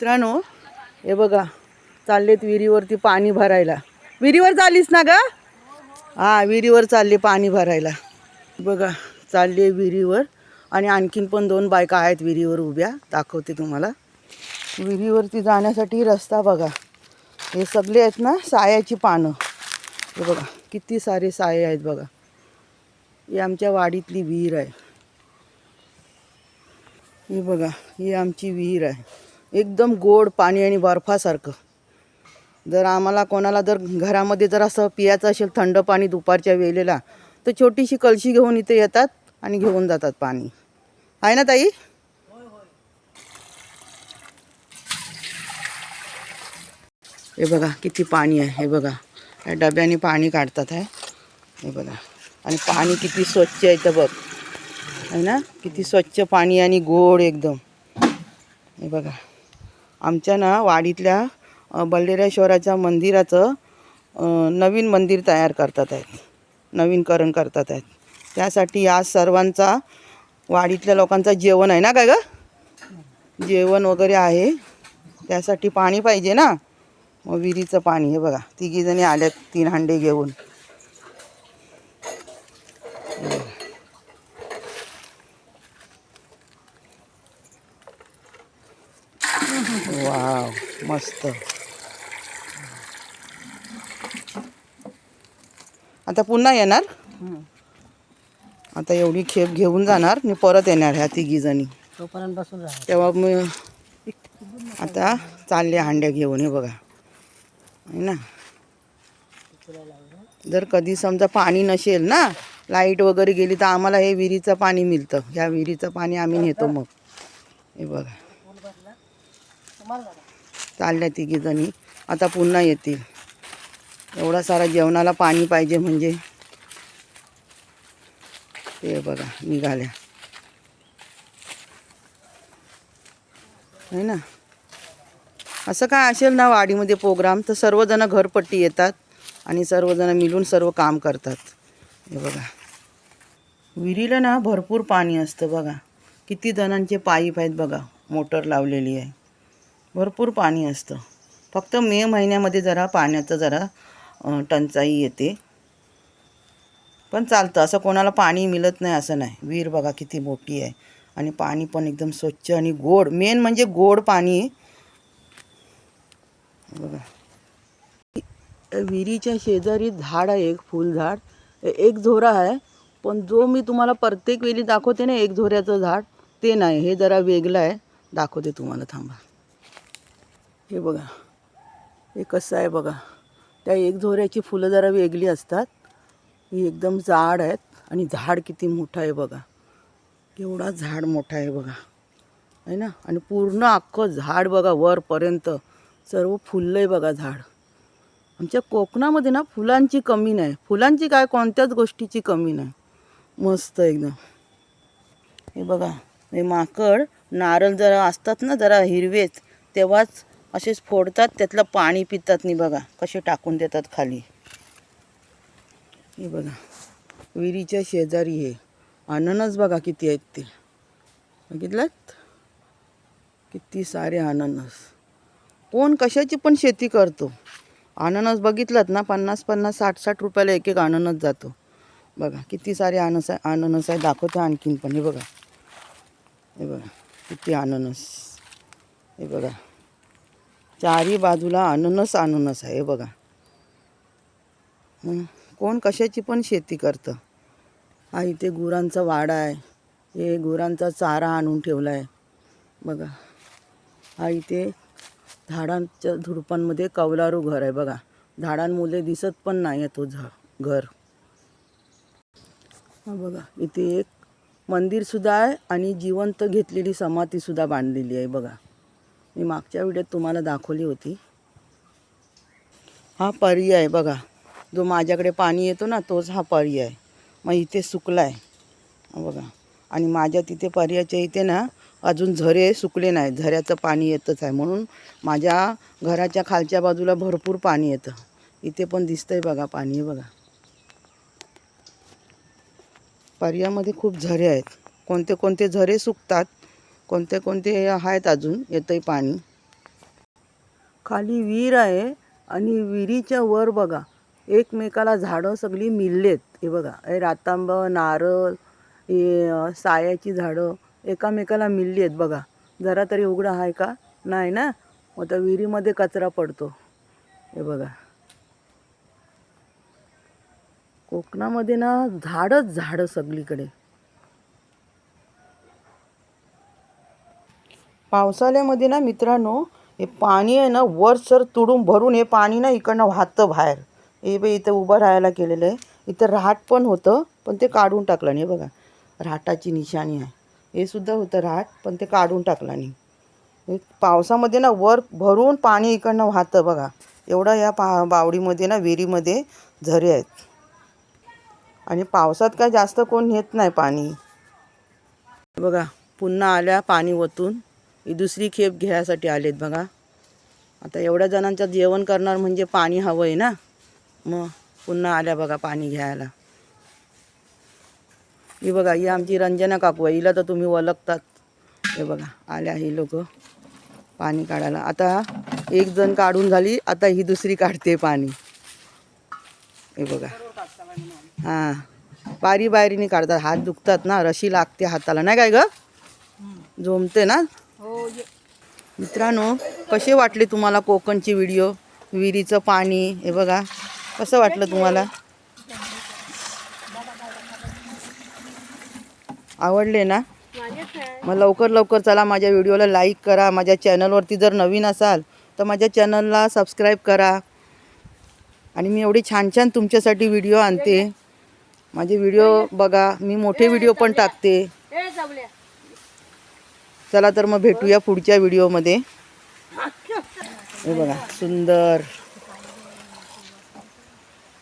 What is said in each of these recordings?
मित्रांनो हे बघा चाललेत विहिरीवरती पाणी भरायला. विहिरीवर चाललीस ना ग? हा विहिरीवर चालले पाणी भरायला. बघा चालले विहिरीवर आणि आणखीन पण दोन बायका आहेत विहिरीवर उभ्या दाखवते तुम्हाला. विहिरीवरती जाण्यासाठी रस्ता बघा. हे सगळे आहेत ना सायाची पानं. हे बघा किती सारे साये आहेत बघा. ही आमच्या वाडीतली विहीर आहे. ही बघा ही आमची विहीर आहे. एकदम गोड पाणी आणि बर्फासारखं. जर आम्हाला कोणाला जर घरामध्ये जर असं पियाचं असेल थंड पाणी दुपारच्या वेळेला तर छोटीशी कळशी घेऊन इथे येतात आणि घेऊन जातात पाणी. आहे ना ताई? हे बघा किती पाणी आहे हे बघा. या डब्याने पाणी काढतात आहे हे बघा. आणि पाणी किती स्वच्छ आहे तर बघ. आहे ना? किती स्वच्छ पाणी आणि गोड एकदम. हे बघा. आमच्या ना वाडीतल्या अ, बल्लेरेश्वराच्या मंदिराचं नवीन मंदिर तयार करतात आहेत. नवीनकरण करतात आहेत. त्यासाठी आज सर्वांचा वाडीतल्या लोकांचा जेवण आहे ना काय ग? जेवण वगैरे आहे. त्यासाठी पाणी पाहिजे ना? मग विहिरीचं पाणी हे बघा. तिघीजणी आल्यात तीन हांडे घेऊन. मस्त. आता पुन्हा येणार? आता एवढी खेप घेऊन जाणार आणि परत येणार ह्या तिघी जणी. तोपर्यंत बसून राहा. तेव्हा मग आता चालले हांड्या घेऊन हे बघा. आहे ना? जर कधी समजा पाणी नसेल ना लाइट वगैरे गेली तर आम्हाला हे विहिरीचं पाणी मिळतं. ह्या विहिरीचं पाणी आम्ही नेतो मग. हे बघा. चालल्या तिघीजणी. आता पुन्हा येतील. एवढा सारा जेवणाला पाणी पाहिजे म्हणजे. ते बघा निघाल्या. आहे ना? असं काय असेल ना वाडीमध्ये प्रोग्राम? तर सर्वजण घरपट्टी येतात आणि सर्वजण मिळून सर्व काम करतात. हे बघा. विहिरीला ना भरपूर पाणी असतं बघा. किती जणांचे पाईप आहेत बघा. मोटर लावलेली आहे. भरपूर पाणी असतं. फक्त मे महिन्यामध्ये जरा पाण्याचं जरा टंचाई येते. पण चालतं. असं कोणाला पाणी मिळत नाही असं नाही. विहीर बघा किती मोठी आहे. आणि पाणी पण एकदम स्वच्छ आणि गोड. मेन म्हणजे गोड पाणी. बघा. विहिरीच्या शेजारी झाड आहे एक फुलझाड. एक झोरा आहे. पण जो मी तुम्हाला प्रत्येक वेळी दाखवते ना एक झोऱ्याचं झाड ते नाही. हे जरा वेगळं आहे. दाखवते तुम्हाला थांबा. हे बघा. हे कसं आहे बघा. त्या एक झोऱ्याची फुलं जरा वेगळी असतात. ही एकदम जाड आहेत आणि झाड किती मोठं आहे बघा. एवढा झाड मोठा आहे बघा. आहे ना? आणि पूर्ण अख्खं झाड बघा वरपर्यंत. सर्व फुललं आहे बघा झाड. आमच्या कोकणामध्ये ना फुलांची कमी नाही. फुलांची काय कोणत्याच गोष्टीची कमी नाही. मस्त एकदम. हे बघा. हे माकड नारळ जरा असतात ना जरा हिरवेच तेव्हाच असेच फोडतात त्यातलं पाणी पितात नाही बघा कसे टाकून देतात खाली. हे बघा विहिरीच्या शेजारी हे. अननस बघा किती आहेत ते. बघितलात? किती सारे अननस कोण कशाची पण शेती करतो. अननस बघितलात ना पन्नास पन्नास साठ साठ रुपयाला एक एक अननस जातो. बघा किती सारे अनस आहे अननस आहे दाखवतो आणखीन पण हे बघा. हे बघा किती अननस हे बघा. चारी बाजूला अननस अननस आहे हे बघा. कोण कशाची पण शेती करतं. हा इथे गुरांचा वाडा आहे. हे गुरांचा चारा आणून ठेवला आहे बघा. हा इथे झाडांच्या झुडपांमध्ये कौलारू घर आहे बघा. झाडांमुळे दिसत पण नाही आहे तो झ घर. हा बघा. इथे एक मंदिरसुद्धा आहे आणि जिवंत घेतलेली समाधीसुद्धा बांधलेली आहे बघा. मी मागच्या व्हिडिओत तुम्हाला दाखवली होती. हा पर्याय आहे बघा. जो माझ्याकडे पाणी येतो ना तोच हा पर्याय आहे. मग इथे सुकला आहे बघा. आणि माझ्या तिथे पर्याच्या इथे ना अजून झरे सुकले नाही झऱ्याचं पाणी येतच आहे. म्हणून माझ्या घराच्या खालच्या बाजूला भरपूर पाणी येतं. इथे पण दिसतंय बघा पाणी बघा. पर्यामध्ये खूप झरे आहेत. कोणते कोणते झरे सुकतात? कोणते कोणते आहेत अजून? येतंय पाणी. खाली विहीर आहे आणि विहिरीच्या वर बघा एकमेकाला झाडं सगळी मिललेत. हे बघा हे रातांब नारळ हे सायाची झाडं एकामेकाला मिलली आहेत बघा. जरा तरी उघडा आहे का? नाही ना? मग त्या विहिरीमध्ये कचरा पडतो. हे बघा. कोकणामध्ये ना झाडच झाडं सगळीकडे. पावसाळ्यामध्ये ना मित्रांनो हे पाणी आहे ना वर सर तुडून भरून हे पाणी ना इकडनं वाहतं बाहेर. हे बघ इथं उभं राहायला केलेलं आहे. इथं राहाट पण होतं पण ते काढून टाकलं नाही बघा. राहाटाची निशाणी आहे. हे सुद्धा होतं राहाट पण ते काढून टाकलं नाही. हे पावसामध्ये ना वर भरून पाणी इकडनं वाहतं बघा. एवढं या पा बावडीमध्ये ना विहिरीमध्ये झरे आहेत. आणि पावसात काय जास्त कोण नेत नाही पाणी. बघा पुन्हा आल्या पाणी ओतून. ही दुसरी खेप घ्यायसाठी आलेत बघा. आता एवढ्या जणांचं जेवण करणार म्हणजे पाणी हवं आहे ना? मग पुन्हा आल्या बघा पाणी घ्यायला. ही बघा ही आमची रंजना काकू आहे. हिला तर तुम्ही ओळखतात. हे बघा आल्या ही लोक पाणी काढायला. आता एक जण काढून झाली आता ही दुसरी काढते पाणी. हे बघा. हां. बारी बारीने काढतात. हात दुखतात ना? रशी लागते हाताला. नाही काय ग? जोमते ना? मित्रांनो कसे वाटले तुम्हाला कोकणची व्हिडिओ? विहिरीचं पाणी हे बघा. कसं वाटलं तुम्हाला? आवडले ना? मग लवकर लवकर चला माझ्या व्हिडिओला लाईक करा. माझ्या चॅनलवरती जर नवीन असाल तर माझ्या चॅनलला सबस्क्राईब करा. आणि मी एवढी छान छान तुमच्यासाठी व्हिडिओ आणते. माझे व्हिडिओ बघा. मी मोठे व्हिडिओ पण टाकते. चला तर मग भेटूया पुढच्या व्हिडिओमध्ये. हे बघा सुंदर.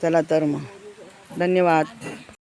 चला तर मग. धन्यवाद.